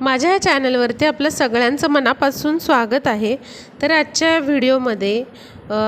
माझ्या या चॅनलवरती आपलं सगळ्यांचं मनापासून स्वागत आहे. तर आजच्या व्हिडिओमध्ये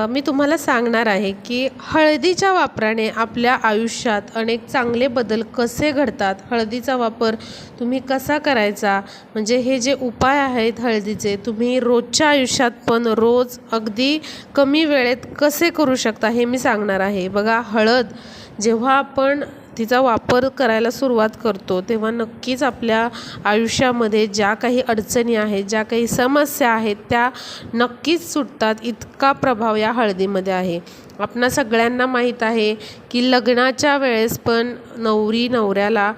मी तुम्हाला सांगणार आहे की हळदीच्या वापराने आपल्या आयुष्यात अनेक चांगले बदल कसे घडतात हळदीचा वापर तुम्ही कसा करायचा म्हणजे हे जे उपाय आहेत हळदीचे तुम्ही रोजच्या आयुष्यात पण रोज अगदी कमी वेळेत कसे करू शकता हे मी सांगणार आहे. बघा हळद जेव्हा आपण तिचा वापर करायला सुरुवात करतो तेव्हा नक्कीच आपल्या आयुष्यामध्ये ज्या काही अडचणी आहेत ज्या काही समस्या आहेत त्या नक्कीच सुटतात. इतका प्रभाव या हळदीमध्ये आहे. आपणा सगळ्यांना माहीत आहे की लग्नाच्या वेळेस पण नवरी नवऱ्याला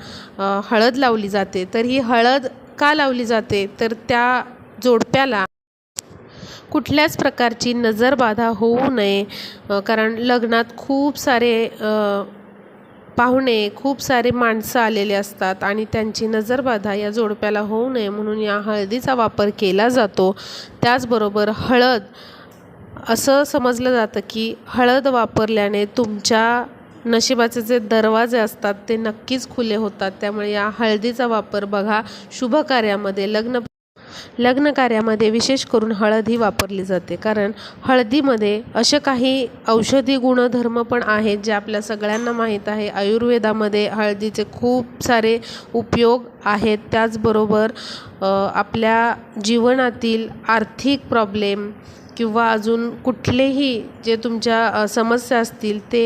हळद लावली जाते. तर ही हळद का लावली जाते? तर त्या जोडप्याला कुठल्याच प्रकारची नजरबाधा होऊ नये. कारण लग्नात खूप सारे पाहुणे खूप सारे माणसं आलेले असतात आणि त्यांची नजरबाधा या जोडप्याला होऊ नये म्हणून या हळदीचा वापर केला जातो. त्याचबरोबर हळद असं समजलं जातं की हळद वापरल्याने तुमच्या नशिबाचे जे दरवाजे असतात ते नक्कीच खुले होतात. त्यामुळे या हळदीचा वापर बघा शुभ कार्यामध्ये लग्न लग्न कार्यामध्ये विशेष करून हळद ही वापरली जाते. कारण हळदीमध्ये असे काही औषधी गुणधर्म पण आहेत जे आपल्या सगळ्यांना माहीत आहे. आयुर्वेदामध्ये हळदीचे खूप सारे उपयोग आहेत. त्याचबरोबर आपल्या जीवनातील आर्थिक प्रॉब्लेम किंवा अजून कुठलेही जे तुमच्या समस्या असतील ते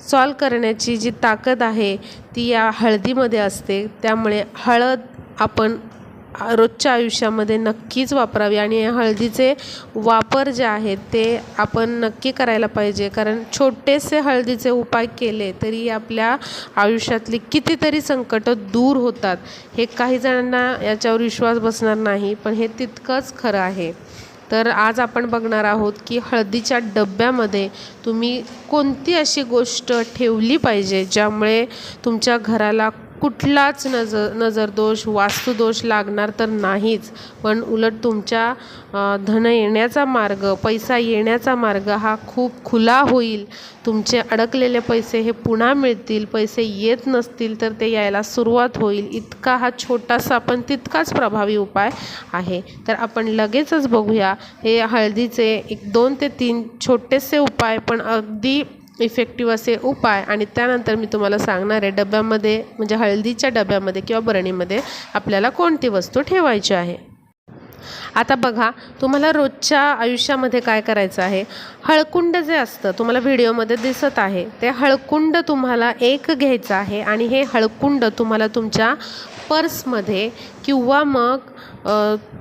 सॉल्व करण्याची जी ताकद आहे ती या हळदीमध्ये असते. त्यामुळे हळद आपण रोजच्या आयुष्यामध्ये नक्कीच वापरावी आणि या हळदीचे वापर जे आहेत ते आपण नक्की करायला पाहिजे. कारण छोटेसे हळदीचे उपाय केले तरी आपल्या आयुष्यातली कितीतरी संकटं दूर होतात. हे काही जणांना याच्यावर विश्वास बसणार नाही पण हे तितकंच खरं आहे. तर आज आपण बघणार आहोत की हळदीच्या डब्यामध्ये तुम्ही कोणती अशी गोष्ट ठेवली पाहिजे ज्यामुळे तुमच्या घराला कुठलाच नजर नजरदोष वास्तुदोष लागणार तर नाहीच. पण उलट तुमच्या धन येण्याचा मार्ग पैसा येण्याचा मार्ग हा खूप खुला होईल. तुमचे अडकलेले पैसे हे पुन्हा मिळतील. पैसे येत नसतील तर ते यायला सुरुवात होईल. इतका हा छोटासा पण तितकाच प्रभावी उपाय आहे. तर आपण लगेचच बघूया. हे हळदीचे एक दोन ते तीन छोटेसे उपाय पण अगदी इफेक्टिव्ह असे उपाय आणि त्यानंतर मी तुम्हाला सांगणार आहे डब्यामध्ये म्हणजे हळदीच्या डब्यामध्ये किंवा बरणीमध्ये आपल्याला कोणती वस्तू ठेवायची आहे. आता बघा तुम्हाला रोजच्या आयुष्यामध्ये काय करायचं आहे? हळकुंड जे असतं तुम्हाला व्हिडिओमध्ये दिसत आहे ते हळकुंड तुम्हाला एक घ्यायचं आहे आणि हे हळकुंड तुम्हाला तुमच्या पर्समध्ये किंवा मग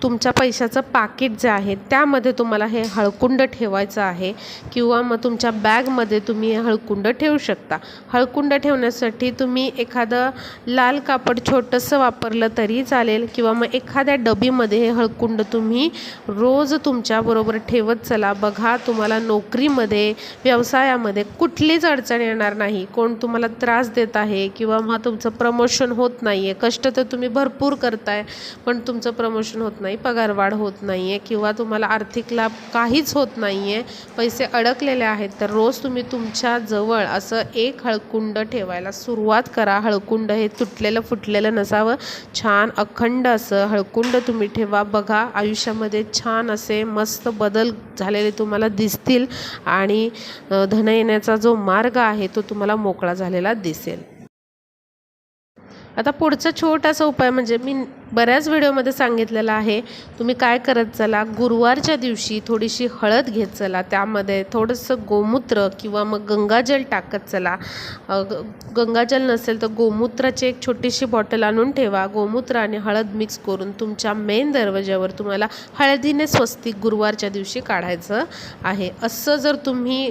तुमच्या पैशाचं पाकिट जे आहे त्यामध्ये तुम्हाला हे हळकुंड ठेवायचं आहे किंवा मग तुमच्या बॅगमध्ये तुम्ही हे हळकुंड ठेवू शकता. हळकुंड ठेवण्यासाठी तुम्ही एखादं लाल कापड छोटंसं वापरलं तरी चालेल किंवा मग एखाद्या डबीमध्ये हे हळकुंड तुम्ही रोज तुमच्याबरोबर ठेवत चला. बघा तुम्हाला नोकरीमध्ये व्यवसायामध्ये कुठलीच अडचण येणार नाही. कोण तुम्हाला त्रास देत आहे किंवा मग तुमचं प्रमोशन होत नाही आहे कष्ट तर तुम्ही भरपूर करताय पण तुमचं प्रमोशन होत नाही पगारवाढ होत नाही आहे किंवा तुम्हाला आर्थिक लाभ काहीच होत नाही आहे पैसे अडकलेले आहेत तर रोज तुम्ही तुमच्या जवळ असं एक हळकुंड ठेवायला सुरुवात करा. हळकुंड हे तुटलेलं फुटलेलं नसावं छान अखंड असं हळकुंड तुम्ही ठेवा. बघा आयुष्यामध्ये छान असे मस्त बदल झालेले तुम्हाला दिसतील आणि धन येण्याचा जो मार्ग आहे तो तुम्हाला मोकळा झालेला दिसेल. आता पुढचा छोटासा उपाय म्हणजे मी बऱ्याच व्हिडिओमध्ये सांगितलेला आहे तुम्ही काय करत चला गुरुवारच्या दिवशी थोडीशी हळद घेत चला त्यामध्ये थोडंसं गोमूत्र किंवा मग गंगाजल टाकत चला. ग- गंगाजल नसेल तर गोमूत्राची एक छोटीशी बॉटल आणून ठेवा. गोमूत्र आणि हळद मिक्स करून तुमच्या मेन दरवाज्यावर तुम्हाला हळदीने स्वस्तिक गुरुवारच्या दिवशी काढायचं आहे. असं जर तुम्ही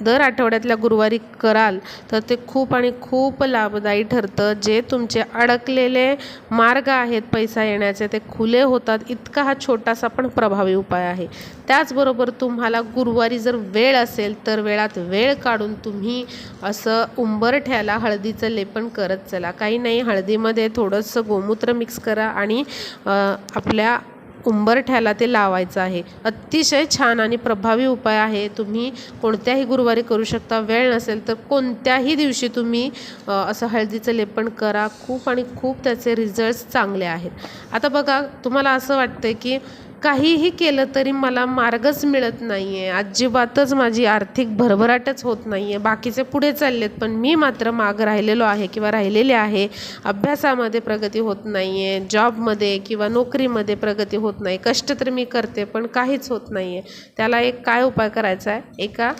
दर आठवड्यातल्या गुरुवारी कराल तर ते खूप आणि खूप लाभदायी ठरतं. जे तुमचे अडकलेले मार्ग आहेत पैसा येण्याचे ते खुले होतात. इतका हा छोटासा पण प्रभावी उपाय आहे. त्याचबरोबर तुम्हाला गुरुवारी जर वेळ असेल तर वेळात वेळ काढून तुम्ही असं उंबरठ्याला हळदीचं लेपन करत चला. काही नाही हळदीमध्ये थोडंसं गोमूत्र मिक्स करा आणि आपल्या उंबरठ्याला ते लावायचं आहे. अतिशय छान आणि प्रभावी उपाय आहे. तुम्ही कोणत्याही गुरुवारी करू शकता. वेळ नसेल तर कोणत्याही दिवशी तुम्ही असं हळदीचं लेपन करा. खूप आणि खूप त्याचे रिझल्ट्स चांगले आहेत. आता बघा तुम्हाला असं वाटतं की काहीही केलं तरी मला मार्गच मिळत नाही आहे अजिबातच माझी आर्थिक भरभराटच होत नाही आहे बाकीचे पुढे चाललेत पण मी मात्र माग राहिलेलो आहे किंवा राहिलेले आहे. अभ्यासामध्ये प्रगती होत नाही आहे जॉबमध्ये किंवा नोकरीमध्ये प्रगती होत नाही. कष्ट तर मी करते पण काहीच होत नाही आहे त्याला एक काय उपाय करायचा आहे? एका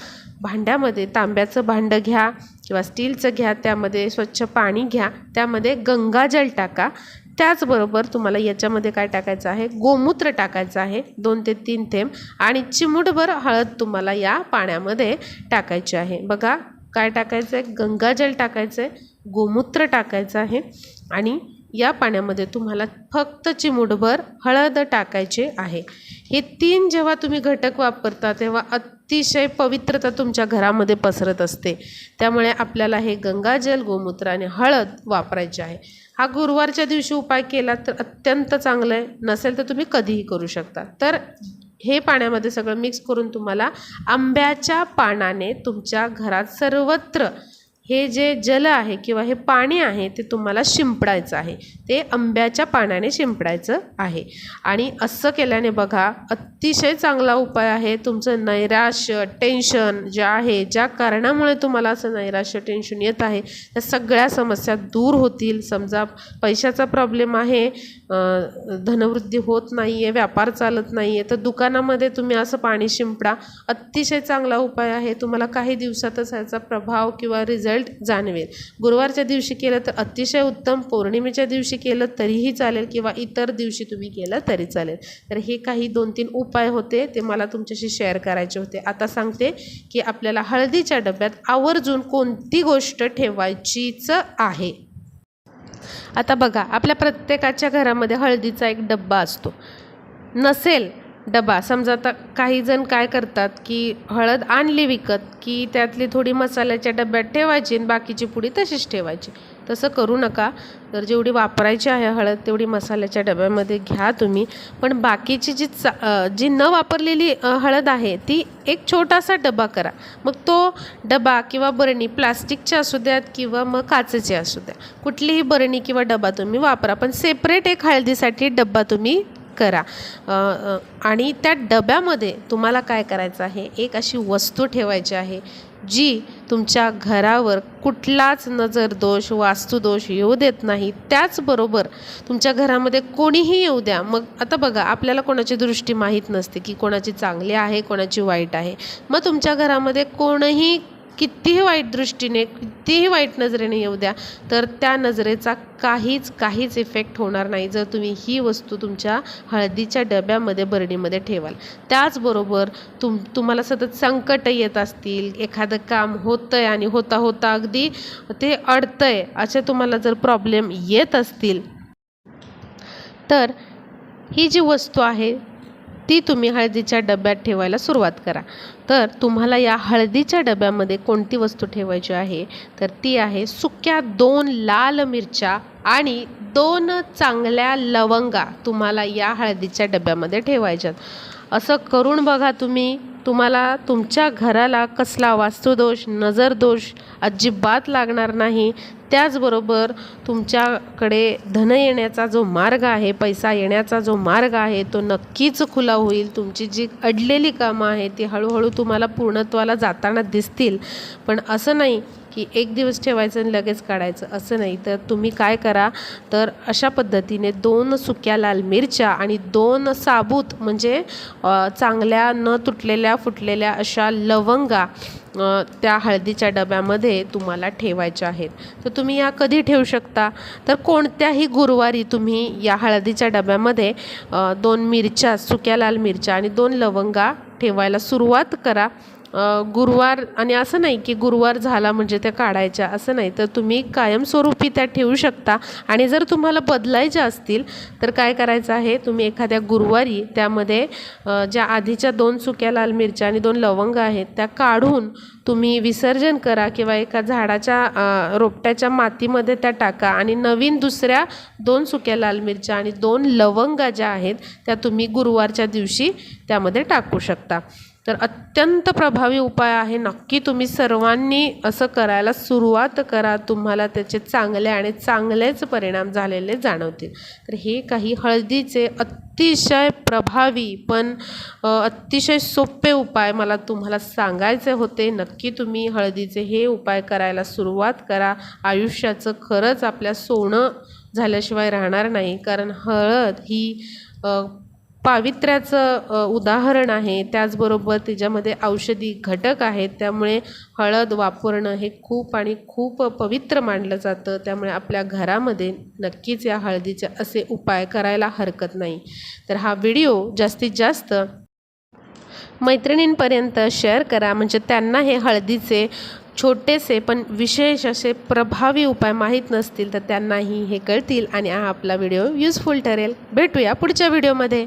भांड्यामध्ये तांब्याचं भांडं घ्या किंवा स्टीलचं घ्या त्यामध्ये स्वच्छ पाणी घ्या त्यामध्ये गंगाजल टाका. त्याचबरोबर तुम्हाला याच्यामध्ये काय टाकायचं आहे? गोमूत्र टाकायचं आहे. दोन ते तीन थेंब. आणि चिमूटभर हळद तुम्हाला या पाण्यामध्ये टाकायची आहे. बघा काय टाकायचं आहे गंगाजल टाकायचं आहे गोमूत्र टाकायचं आहे. आणि या पाण्यामध्ये तुम्हाला फक्त चिमूटभर हळद टाकायचे आहे. हे तीन जेव्हा तुम्ही घटक वापरता तेव्हा अतिशय पवित्रता तुमच्या घरामध्ये पसरत असते. त्यामुळे आपल्याला हे गंगाजल गोमूत्र आणि हळद वापरायचे आहे. हा गुरुवारच्या दिवशी उपाय केला तर अत्यंत चांगलं आहे. नसेल तर तुम्ही कधीही करू शकता. तर हे पाण्यामध्ये सगळं मिक्स करून तुम्हाला आंब्याच्या पानाने तुमच्या घरात सर्वत्र हे जे जल आहे किंवा हे पाणी आहे ते तुम्हाला शिंपडायचं आहे. ते आंब्याच्या पाण्याने शिंपडायचं आहे. आणि असं केल्याने बघा अतिशय चांगला उपाय आहे. तुमचं नैराश्य टेन्शन जे आहे ज्या कारणामुळे तुम्हाला असं नैराश्य टेन्शन येत आहे त्या सगळ्या समस्या दूर होतील. समजा पैशाचा प्रॉब्लेम आहे धनवृद्धी होत नाही आहे व्यापार चालत नाही आहे तर दुकानामध्ये तुम्ही असं पाणी शिंपडा. अतिशय चांगला उपाय आहे. तुम्हाला काही दिवसातच ह्याचा प्रभाव किंवा रिझल्ट जाणवेल. गुरुवारच्या दिवशी केलं तर अतिशय उत्तम पौर्णिमेच्या दिवशी केलं तरीही चालेल किंवा इतर दिवशी तुम्ही केलं तरी चालेल. तर हे काही दोन तीन उपाय होते ते मला तुमच्याशी शेअर करायचे होते. आता सांगते की आपल्याला हळदीच्या डब्यात आवर्जून कोणती गोष्ट ठेवायचीच आहे? आता बघा आपल्या प्रत्येकाच्या घरामध्ये हळदीचा एक डब्बा असतो. नसेल डबा. समजा आता काही जण काय करतात की हळद आणली विकत की त्यातली थोडी मसाल्याच्या डब्यात ठेवायची आणि बाकीची पुडी तशीच ठेवायची. तसं करू नका. तर जेवढी वापरायची आहे हळद तेवढी मसाल्याच्या डब्यामध्ये घ्या तुम्ही. पण बाकीची जी चा जी न वापरलेली हळद आहे ती एक छोटासा डबा करा. मग तो डबा किंवा बरणी प्लास्टिकची असू द्यात किंवा मग काचेची असू द्या. कुठलीही बरणी किंवा डबा तुम्ही वापरा पण सेपरेट एक हळदीसाठी डबा तुम्ही करा. आणि त्या डब्यामध्ये तुम्हाला काय करायचं आहे? एक अशी वस्तू ठेवायची आहे जी तुमच्या घरावर कुठलाच नजर दोष वास्तुदोष येऊ देत नाही. त्याचबरोबर तुमच्या घरामध्ये कोणीही येऊ द्या. मग आता बघा आपल्याला कोणाची दृष्टी माहीत नसते की कोणाची चांगली आहे कोणाची वाईट आहे. मग तुमच्या घरामध्ये कोणही कितीही वाईट दृष्टीने कितीही वाईट नजरेने येऊ द्या तर त्या नजरेचा काहीच काहीच इफेक्ट होणार नाही जर तुम्ही ही वस्तू तुमच्या हळदीच्या डब्यामध्ये बरणीमध्ये ठेवाल. त्याचबरोबर तुम तुम्हाला सतत संकट येत असतील एखादं काम होतं आहे आणि होता होता अगदी ते अडतं आहे असे तुम्हाला जर प्रॉब्लेम येत असतील तर ही जी वस्तू आहे ती तुम्ही हळदीच्या डब्यात ठेवायला सुरुवात करा. तर तुम्हाला या हळदीच्या डब्यामध्ये कोणती वस्तू ठेवायची आहे? तर ती आहे सुक्या दोन लाल मिरच्या आणि दोन चांगल्या लवंगा तुम्हाला या हळदीच्या डब्यामध्ये ठेवायच्यात. असं करून बघा तुम्ही. तुम्हाला तुमच्या घराला कसला वास्तुदोष नजरदोष अजिबात लागणार नाही. त्याचबरोबर तुमच्याकडे धन येण्याचा जो मार्ग आहे पैसा येण्याचा जो मार्ग आहे तो नक्कीच खुला होईल. तुमची जी अडलेली कामं आहे ती हळूहळू तुम्हाला पूर्णत्वाला जाताना दिसतील. पण असं नाही की एक दिवस ठेवायचं आणि लगेच काढायचं. असं नाही. तर तुम्ही काय करा? तर अशा पद्धतीने दोन सुक्या लाल मिरच्या आणि दोन साबूत म्हणजे चांगल्या न तुटलेल्या फुटलेल्या अशा लवंगा त्या हळदीच्या डब्यामध्ये तुम्हाला ठेवायच्या आहेत. तर तुम्ही या कधी ठेवू शकता? तर कोणत्याही गुरुवारी तुम्ही या हळदीच्या डब्यामध्ये दोन मिरच्या सुक्या लाल मिरच्या आणि दोन लवंगा ठेवायला सुरुवात करा. गुरुवार आणि असं नाही की गुरुवार झाला म्हणजे त्या काढायच्या असं नाही. तर तुम्ही कायमस्वरूपी त्या ठेवू शकता. आणि जर तुम्हाला बदलायच्या असतील तर काय करायचं आहे? तुम्ही एखाद्या गुरुवारी त्यामध्ये ज्या आधीच्या दोन सुक्या लाल मिरच्या आणि दोन लवंग आहेत त्या काढून तुम्ही विसर्जन करा किंवा एका झाडाच्या रोपट्याच्या मातीमध्ये त्या टाका. आणि नवीन दुसऱ्या दोन सुक्या लाल मिरच्या आणि दोन लवंगा ज्या आहेत त्या तुम्ही गुरुवारच्या दिवशी त्यामध्ये टाकू शकता. तर अत्यंत प्रभावी उपाय आहे. नक्की तुम्ही सर्वांनी असं करायला सुरुवात करा. तुम्हाला त्याचे चांगले आणि चांगलेच परिणाम झालेले जाणवतील. तर हे काही हळदीचे अतिशय प्रभावी पण अतिशय सोपे उपाय मला तुम्हाला सांगायचे होते. नक्की तुम्ही हळदीचे हे उपाय करायला सुरुवात करा. आयुष्याचं खरंच आपल्या सोनं झाल्याशिवाय राहणार नाही. कारण हळद ही पावित्र्याचं उदाहरण आहे. त्याचबरोबर तिच्यामध्ये औषधी घटक आहेत. त्यामुळे हळद वापरणं हे खूप आणि खूप पवित्र मानलं जातं. त्यामुळे आपल्या घरामध्ये नक्कीच या हळदीचे असे उपाय करायला हरकत नाही. तर हा व्हिडिओ जास्तीत जास्त मैत्रिणींपर्यंत शेअर करा. म्हणजे त्यांना हे हळदीचे छोटेसे पण विशेष असे प्रभावी उपाय माहीत नसतील तर त्यांनाही हे कळतील आणि हा आपला व्हिडिओ युजफुल ठरेल. भेटूया पुढच्या व्हिडिओमध्ये.